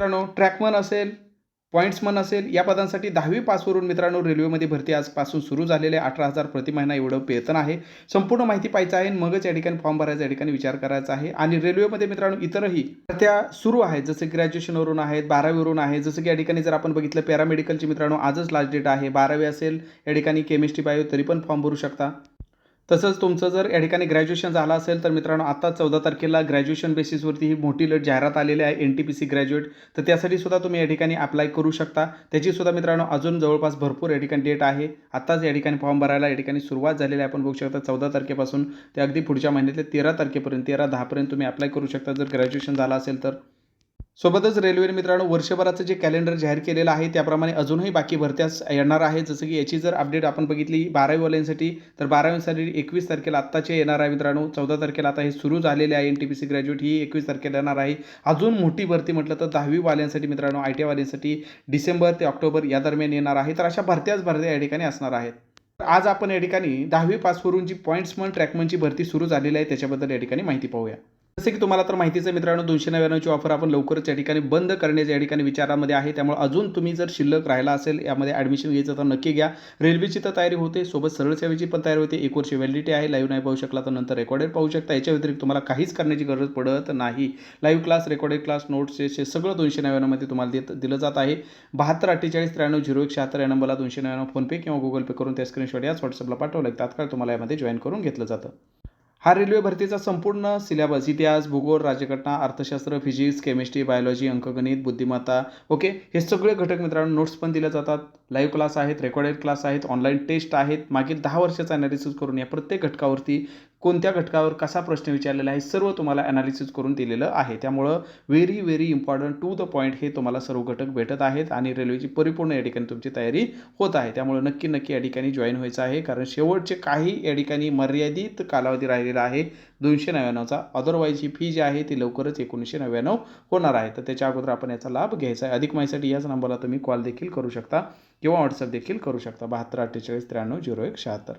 मित्रांनो ट्रॅकमन असेल पॉईंट्समन असेल या पदांसाठी दहावी पासवरून मित्रांनो रेल्वेमध्ये भरती आजपासून सुरू झालेले अठरा हजार प्रति महिना एवढं वेतन आहे. संपूर्ण माहिती पाहायचं आहे मगच या ठिकाणी फॉर्म भरायचा या ठिकाणी विचार करायचा आहे. आणि रेल्वेमध्ये मित्रांनो इतरही भरत्या सुरू आहेत जसं ग्रॅज्युएशनवरून आहेत बारावीवरून आहे जसं की या ठिकाणी जर आपण बघितलं पॅरामेडिकलची मित्रांनो आजच लास्ट डेट आहे. बारावी असेल या ठिकाणी केमिस्ट्री बायो तरी पण फॉर्म भरू शकता. तसंच तुमचं जर या ठिकाणी ग्रॅज्युएशन झालं असेल तर मित्रांनो आता चौदा तारखेला ग्रॅज्युएशन बेसिसवरती ही मोठी लट जाहिरात आलेली आहे N T P C graduate तर त्यासाठी सुद्धा तुम्ही या ठिकाणी अप्लाय करू शकता. त्याची सुद्धा मित्रांनो अजून जवळपास भरपूर या ठिकाणी डेट आहे. आत्ताच या ठिकाणी फॉर्म भरायला या ठिकाणी सुरुवात झालेली आहे. आपण बघू शकता चौदा तारखेपासून ते अगदी पुढच्या महिन्यातल्या तेरा तारखेपर्यंत तेरा दहापर्यंत तुम्ही अप्लाय करू शकता. जर ग्रॅज्युएशन झालं असेल तर. सोबतच रेल्वेने मित्रांनो वर्षभराचं जे कॅलेंडर जाहीर केलेलं आहे त्याप्रमाणे अजूनही बाकी भरत्याच येणार आहे. जसं की याची जर अपडेट आपण बघितली बारावीवाल्यांसाठी तर बारावीसाठी एकवीस तारखेला आत्ताचे येणार आहे मित्रांनो. चौदा तारखेला आता हे सुरू झालेले आहे N T P C graduate ही एकवीस तारखेला येणार आहे. अजून मोठी भरती म्हटलं तर दहावीवाल्यांसाठी मित्रांनो आय टी वाल्यांसाठी डिसेंबर ते ऑक्टोबर या दरम्यान येणार आहे. तर अशा भरत्याच भरत्या या ठिकाणी असणार आहेत. तर आज आपण या ठिकाणी दहावी पासवरून जी पॉईंट्समन ट्रॅकमनची भरती सुरू झालेली आहे त्याच्याबद्दल या ठिकाणी माहिती पाहूया. जसे की तुम्हाला तर माहितीच आहे मित्रांनो दोनशे नव्याण्णवची ऑफर आपण लवकरच या ठिकाणी बंद करण्याच्या या ठिकाणी विचारामध्ये आहे. त्यामुळे अजून तुम्ही जर शिल्लक राहिला असेल यामध्ये ॲडमिशन घ्यायचं तर नक्की घ्या. रेल्वेची तर तयारी होते सोबत सरळ सेवेची पण तयारी होते. एक वर्ष व्हॅलिडिटी आहे लाईव्ह नाही पाहू शकला तर नंतर रेकॉर्डेड पाहू शकता. याच्या व्यतिरिक्त तुम्हाला काहीच करण्याची गरज पडत नाही. Live class recorded class notes हे सगळं दोनशे नव्याण्णवमध्ये तुम्हाला देत दिलं जात आहे. बहात्तर अठ्ठेचाळीस त्र्याण्णव झिरो एक शहात्तर या नंबरला दोनशे नव्याण्णव फोनपे किंवा गुगल पे करून त्या स्क्रीनशॉट याच व्हॉट्सअपला पाठवलं तात्काळ तुम्हाला यामध्ये जॉईन करून घेतलं जातं. हा रेल्वे भरतीचा संपूर्ण सिलेबस इतिहास भूगोल राज्यघटना अर्थशास्त्र फिजिक्स केमिस्ट्री बायोलॉजी अंकगणित बुद्धिमत्ता. ओके? हे सगळे घटक मित्रांनो नोट्स पण दिल्या जातात. लाईव्ह क्लास आहेत रेकॉर्डेड क्लास आहेत ऑनलाईन टेस्ट आहेत. मागील दहा वर्षाचा ॲनालिसिस करून या प्रत्येक घटकावरती कोणत्या घटकावर कसा प्रश्न विचारलेला आहे सर्व तुम्हाला ॲनालिसिस करून दिलेलं आहे. त्यामुळं very very important to the point हे तुम्हाला सर्व घटक भेटत आहेत आणि रेल्वेची परिपूर्ण या ठिकाणी तुमची तयारी होत आहे. त्यामुळे नक्की नक्की या ठिकाणी जॉईन व्हायचं आहे. कारण शेवटचे काही या ठिकाणी मर्यादित कालावधी राहिलेला आहे. दोनशे नव्याण्णवचा. अदरवाईज ही फी जी आहे ती लवकरच एकोणीसशे नव्याण्णव होणार आहे. तर त्याच्या अगोदर आपण याचा लाभ घ्यायचा आहे. अधिक माहितीसाठी याच नंबरला तुम्ही कॉल देखील करू शकता किंवा व्हॉट्सअप देखील करू शकता. बहात्तर अठ्ठेचाळीस त्र्याण्णव झिरो एक शहात्तर.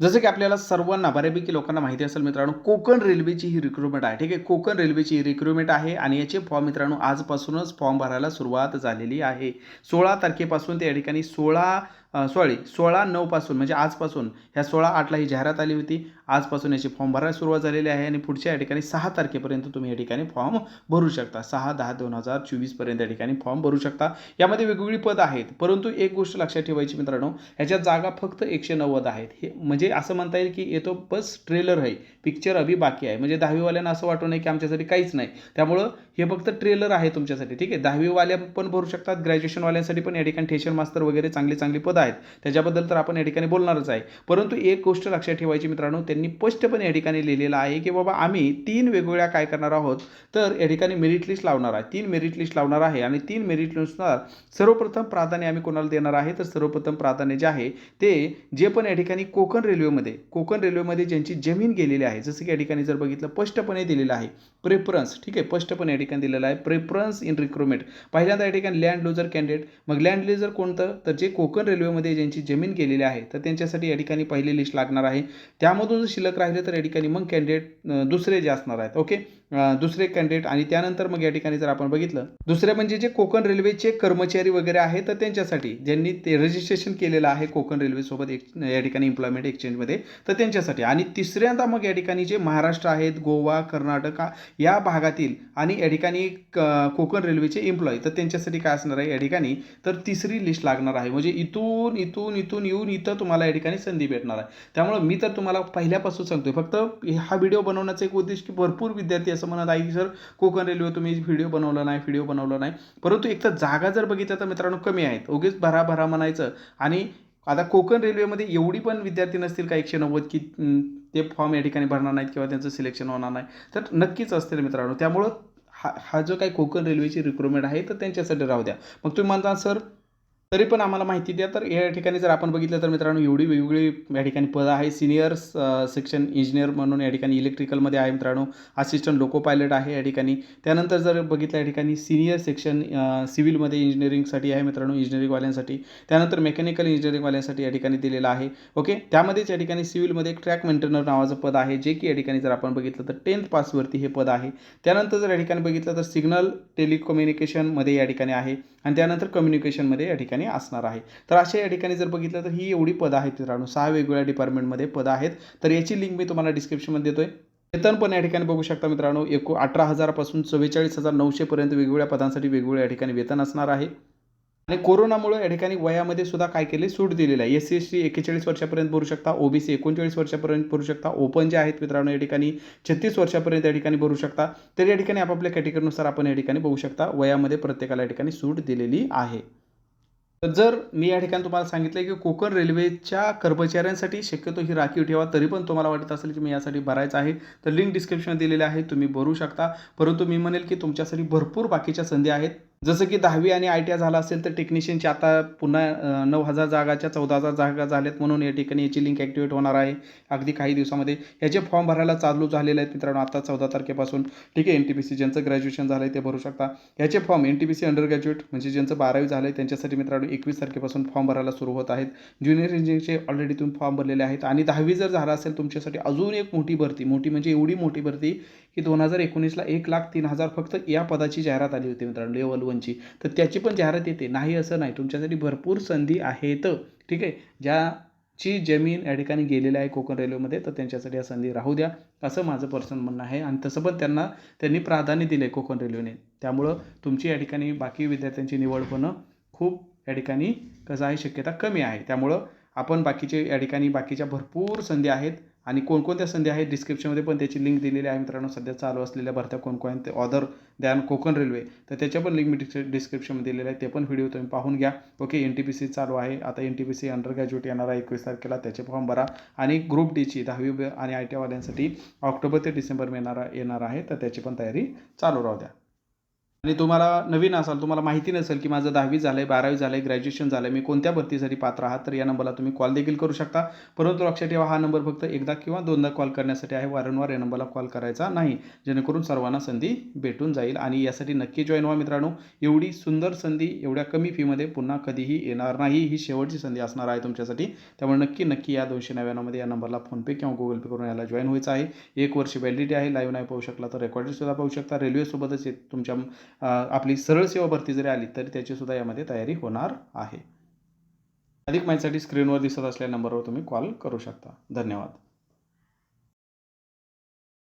जसं की आपल्याला सर्वांना बऱ्यापैकी लोकांना माहिती असेल मित्रांनो कोकण रेल्वेची ही रिक्रुटमेंट आहे. ठीक आहे कोकण रेल्वेची ही रिक्रुटमेंट आहे आणि याचे फॉर्म मित्रांनो आजपासूनच फॉर्म भरायला सुरुवात झालेली आहे. सोळा तारखेपासून त्या ठिकाणी सोळा सॉरी सोळा नऊपासून म्हणजे आजपासून ह्या सोळा आठला ही जाहिरात आली होती. आजपासून याची फॉर्म भरायला सुरुवात झालेली आहे आणि पुढच्या या ठिकाणी सहा तारखेपर्यंत तुम्ही या ठिकाणी फॉर्म भरू शकता. सहा दहा दोन हजार चोवीसपर्यंत या ठिकाणी फॉर्म भरू शकता. यामध्ये वेगवेगळी पद आहेत परंतु एक गोष्ट लक्षात ठेवायची मित्रांनो ह्याच्या जागा फक्त एकशे नव्वद आहेत. हे म्हणजे असं म्हणता येईल की येतो बस ट्रेलर आहे पिक्चर अभि बाकी आहे. म्हणजे दहावीवाल्यांना असं वाटू नये की आमच्यासाठी काहीच नाही. त्यामुळं हे फक्त ट्रेलर आहे तुमच्यासाठी ठीक आहे? दहावीवाल्या पण भरू शकतात ग्रॅज्युएशनवाल्यांसाठी पण या ठिकाणी ठेशन मास्तर वगैरे चांगली चांगली पद आहेत. त्याच्याबद्दल तर आपण या ठिकाणी बोलणारच आहे. परंतु एक गोष्ट लक्षात ठेवायची मित्रांनो त्यांनी स्पष्टपणे या ठिकाणी लिहिलेलं आहे की बाबा आम्ही तीन वेगवेगळ्या काय करणार आहोत तर या ठिकाणी मेरिट लिस्ट लावणार आहे. तीन मेरिट लिस्ट लावणार आहे आणि तीन मेरिट लिस्टनुसार सर्वप्रथम प्राधान्य आम्ही कोणाला देणार आहे? तर सर्वप्रथम प्राधान्य जे आहे ते जे पण या ठिकाणी कोकण रेल्वेमध्ये कोकण रेल्वेमध्ये ज्यांची जमीन गेलेली आहे जसं की या ठिकाणी जर बघितलं स्पष्टपणे दिलेलं आहे. प्रेफरन्स ठीक आहे स्पष्टपणे या ठिकाणी दिलेलं आहे. प्रेफरन्स इन रिक्रुटमेंट पहिल्यांदा या ठिकाणी लँड लुजर कॅन्डिडेट मग लँड लुजर कोणतं? तर जे कोकण रेल्वे रेल्वेमध्ये ज्यांची जमीन गेलेली आहे तर त्यांच्यासाठी या ठिकाणी पहिली लिस्ट लागणार आहे. त्यामधून जर शिल्लक राहिले तर या ठिकाणी मग कॅन्डिडेट दुसरे जे असणार आहेत ओके दुसरे कॅन्डिडेट आणि त्यानंतर मग या ठिकाणी जर आपण बघितलं दुसरे म्हणजे जे कोकण रेल्वेचे कर्मचारी वगैरे आहेत तर त्यांच्यासाठी ज्यांनी ते रजिस्ट्रेशन केलेलं आहे कोकण रेल्वेसोबत एक या ठिकाणी एम्प्लॉयमेंट एक्सचेंजमध्ये तर त्यांच्यासाठी. आणि तिसऱ्यांदा मग या ठिकाणी जे महाराष्ट्र आहेत गोवा कर्नाटक या भागातील आणि या ठिकाणी कोकण रेल्वेचे एम्प्लॉई तर त्यांच्यासाठी काय असणार आहे या ठिकाणी? तर तिसरी लिस्ट लागणार आहे. म्हणजे इथून इथून इथून येऊन इथं तुम्हाला या ठिकाणी संधी भेटणार आहे. त्यामुळे मी तर तुम्हाला पहिल्यापासून सांगतोय. फक्त हा व्हिडिओ बनवण्याचा एक उद्देश की भरपूर विद्यार्थी असं म्हणत आहे की सर कोकण रेल्वे तुम्ही व्हिडिओ बनवला नाही व्हिडिओ बनवला नाही. परंतु एक तर जागा जर बघितलं तर मित्रांनो कमी आहेत. उगीच भरा भरा म्हणायचं. आणि आता कोकण रेल्वेमध्ये एवढी पण विद्यार्थी नसतील का एकशे नव्वद की ते फॉर्म या ठिकाणी भरणार नाहीत किंवा त्यांचं सिलेक्शन होणार नाही? तर नक्कीच असतील मित्रांनो. त्यामुळं हा हा जो काही कोकण रेल्वेची रिक्रुटमेंट आहे तर त्यांच्यासाठी राहू द्या. मग तुम्ही म्हणता सर तरी पण आम्हाला माहिती द्या तर या ठिकाणी जर आपण बघितलं तर मित्रांनो एवढी वेगवेगळी या ठिकाणी पदं आहे सिनियर सेक्शन इंजिनियर म्हणून या ठिकाणी इलेक्ट्रिकलमध्ये आहे मित्रांनो असिस्टंट लोको पायलट आहे या ठिकाणी त्यानंतर जर बघितलं या ठिकाणी सिनियर सेक्शन सिव्हिलमध्ये इंजिनिअरिंगसाठी आहे मित्रांनो इंजिनिअरिंगवाल्यांसाठी त्यानंतर मेकॅनिकल इंजिनिअरिंगवाल्यांसाठी या ठिकाणी दिलेलं आहे ओके त्यामध्येच या ठिकाणी सिव्हिलमध्ये एक ट्रॅक मेंटेनर नावाचं पद आहे जे की या ठिकाणी जर आपण बघितलं तर टेन्थ पासवरती हे पद आहे त्यानंतर जर या ठिकाणी बघितलं तर सिग्नल टेलिकम्युनिकेशनमध्ये या ठिकाणी आहे आणि त्यानंतर कम्युनिकेशनमध्ये या ठिकाणी असणार आहे. तर अशा या ठिकाणी जर बघितलं तर ही एवढी पदं आहेत मित्रांनो. सहा वेगवेगळ्या डिपार्टमेंटमध्ये पदं आहेत. तर याची लिंक मी तुम्हाला डिस्क्रिप्शनमध्ये देतोय. वेतन पण या ठिकाणी बघू शकता मित्रांनो. एकू अठरा हजारापासून चव्वेचाळीस हजार नऊशेपर्यंत वेगवेगळ्या पदांसाठी वेगवेगळ्या या ठिकाणी वेतन असणार आहे. आणि कोरोनामुळे या ठिकाणी वयामध्ये सुद्धा काय केले? सूट दिलेलं आहे. एस सी एस टी एक्केचाळीस वर्षापर्यंत भरू शकता. ओबीसी एकोणचाळीस वर्षापर्यंत भरू शकता. ओपन जे आहेत मित्रांनो या ठिकाणी छत्तीस वर्षापर्यंत या ठिकाणी भरू शकता. तर या ठिकाणी आपापल्या कॅटेगरीनुसार आपण या ठिकाणी बघू शकता. वयामध्ये प्रत्येकाला या ठिकाणी सूट दिलेली आहे. तर जर मी या ठिकाणी तुम्हाला सांगितलं की कोकण रेल्वेच्या कर्मचाऱ्यांसाठी शक्यतो ही राखीव ठेवा तरी पण तुम्हाला वाटत असेल की मी यासाठी भरायचं आहे. तर लिंक डिस्क्रिप्शन दिलेले आहे तुम्ही भरू शकता. परंतु मी म्हणेल की तुमच्यासाठी भरपूर बाकीच्या संधी आहेत. जसं की दहावी आणि आय टी आय झाला असेल तर टेक्निशियनची आता पुन्हा नऊ हजार जागाच्या चौदा हजार जागा झाल्यात म्हणून या ठिकाणी याची लिंक ॲक्टिवेट होणार आहे. अगदी काही दिवसामध्ये. याचे फॉर्म भरायला चालू झालेले आहेत मित्रांनो आता चौदा तारखेपासून. ठीक आहे एन टी पी सी ज्यांचं ग्रॅज्युएशन झालं आहे ते भरू शकता. याचे form N T P C under graduate म्हणजे ज्यांचं बारावी झालं आहे त्यांच्यासाठी मित्रांनो एकवीस तारखेपासून फॉर्म भरायला सुरू होत आहेत. ज्युनियर इंजिनिअरचे ऑलरेडी तुम्ही फॉर्म भरलेले आहेत. आणि दहावी जर झाला असेल तुमच्यासाठी अजून एक मोठी भरती. मोठी म्हणजे एवढी मोठी भरती की दोन हजार एकोणीसला एक लाख तीन हजार फक्त या पदाची जाहिरात आली होती मित्रांनो लेवल वनची तर त्याची पण जाहिरात येते. नाही असं नाही. तुमच्यासाठी भरपूर संधी आहेत. ठीक आहे? ज्याची जमीन या ठिकाणी गेलेली आहे कोकण रेल्वेमध्ये तर त्यांच्यासाठी या संधी राहू द्या. असं माझं पर्सनल म्हणणं आहे. आणि तसं पण त्यांना त्यांनी प्राधान्य दिलं आहे कोकण रेल्वेने. त्यामुळं तुमची या ठिकाणी बाकी विद्यार्थ्यांची निवड होणं खूप या ठिकाणी कसं आहे शक्यता कमी आहे. त्यामुळं आपण बाकीचे या ठिकाणी बाकीच्या भरपूर संधी आहेत. आणि कोणकोणत्या संधी आहेत? डिस्क्रिप्शनमध्ये पण त्याची लिंक दिलेली आहे मित्रांनो. सध्या चालू असलेल्या भरत्या कोणकोणत्या ऑदर दॅन कोकण रेल्वे तर त्याच्या पण लिंक मी डिस्क्रि डिस्क्रिप्शनमध्ये दिलेल्या आहे. ते पण व्हिडिओ तुम्ही पाहून घ्या. Okay N T P C चालू आहे. आता N T P C under graduate येणार आहे एकवीस तारखेला. त्याचे फॉर्म भरा. आणि ग्रुप डीची दहावी आणि आय टी आयवाल्यांसाठी ऑक्टोबर ते डिसेंबर येणार येणार आहे. तर त्याची पण तयारी चालू राहू द्या. आणि तुम्हाला नवीन असाल तुम्हाला माहिती नसेल की माझं दहावी झालं आहे बारावी झालं आहे ग्रॅज्युएशन झालं आहे मी कोणत्या भरतीसाठी पात्र आहात तर या नंबरला तुम्ही कॉल देखील करू शकता. परंतु लक्षात ठेवा हा नंबर फक्त एकदा किंवा दोनदा कॉल करण्यासाठी आहे. वारंवार या नंबरला कॉल करायचा नाही जेणेकरून सर्वांना संधी भेटून जाईल. आणि यासाठी नक्की जॉईन व्हा मित्रांनो. एवढी सुंदर संधी एवढ्या कमी फीमध्ये पुन्हा कधीही येणार नाही. ही शेवटची संधी असणार आहे तुमच्यासाठी. त्यामुळे नक्की नक्की या दोनशे नव्याण्णवमध्ये या नंबरला फोनपे किंवा गुगल पे करून याला जॉईन व्हायचं आहे. एक वर्ष व्हॅलिडिटी आहे. लाईव्ह नाही पाहू शकला तर रेकॉर्डिंगसुद्धा पाहू शकता. रेल्वेसोबतच तुमच्या आपली सरळ सेवा भरती जरी आली तरी त्याचीसुद्धा यामध्ये तयारी होणार आहे. अधिक माहितीसाठी स्क्रीनवर दिसत असलेल्या नंबरवर तुम्ही कॉल करू शकता. धन्यवाद.